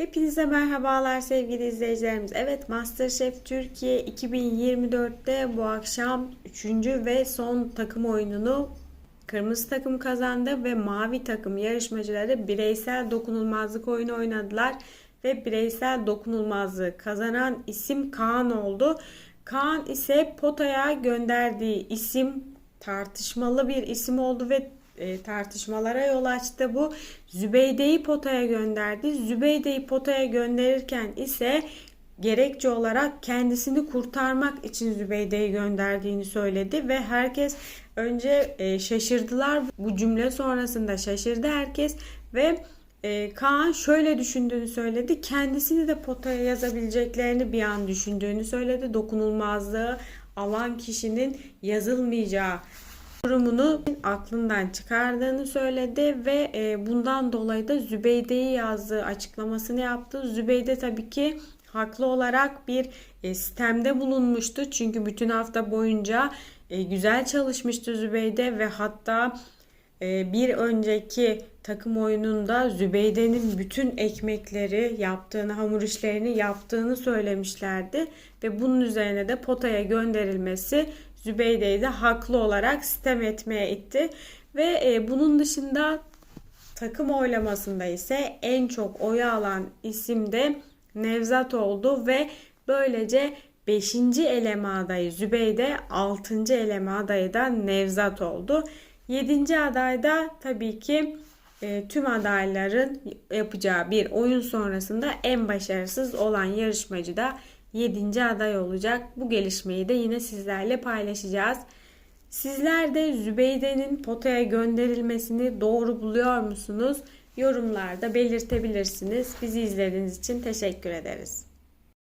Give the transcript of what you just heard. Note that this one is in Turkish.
Hepinize merhabalar sevgili izleyicilerimiz. Evet Masterchef Türkiye 2024'te bu akşam 3. ve son takım oyununu kırmızı takım kazandı ve mavi takım yarışmacıları bireysel dokunulmazlık oyunu oynadılar ve bireysel dokunulmazlığı kazanan isim Kaan oldu. Kaan ise potaya gönderdiği isim tartışmalı bir isim oldu ve e, tartışmalara yol açtı bu. Zübeyde'yi potaya gönderdi. Zübeyde'yi potaya gönderirken ise gerekçe olarak kendisini kurtarmak için Zübeyde'yi gönderdiğini söyledi ve herkes önce e, şaşırdılar. Bu cümle sonrasında şaşırdı herkes ve e, Kaan şöyle düşündüğünü söyledi. Kendisini de potaya yazabileceklerini bir an düşündüğünü söyledi. Dokunulmazlığı alan kişinin yazılmayacağı durumunu aklından çıkardığını söyledi ve e, bundan dolayı da Zübeyde'yi yazdığı açıklamasını yaptı. Zübeyde tabii ki haklı olarak bir e, sistemde bulunmuştu. Çünkü bütün hafta boyunca e, güzel çalışmıştı Zübeyde ve hatta bir önceki takım oyununda Zübeyde'nin bütün ekmekleri yaptığını, hamur işlerini yaptığını söylemişlerdi ve bunun üzerine de potaya gönderilmesi Zübeyde'yi de haklı olarak sitem etmeye itti. Ve e, bunun dışında takım oylamasında ise en çok oy alan isim de Nevzat oldu ve böylece 5. eleme adayı Zübeyde, 6. eleme adayı da Nevzat oldu. 7. aday da tabii ki e, tüm adayların yapacağı bir oyun sonrasında en başarısız olan yarışmacı da 7. aday olacak. Bu gelişmeyi de yine sizlerle paylaşacağız. Sizler de Zübeyde'nin potaya gönderilmesini doğru buluyor musunuz? Yorumlarda belirtebilirsiniz. Bizi izlediğiniz için teşekkür ederiz.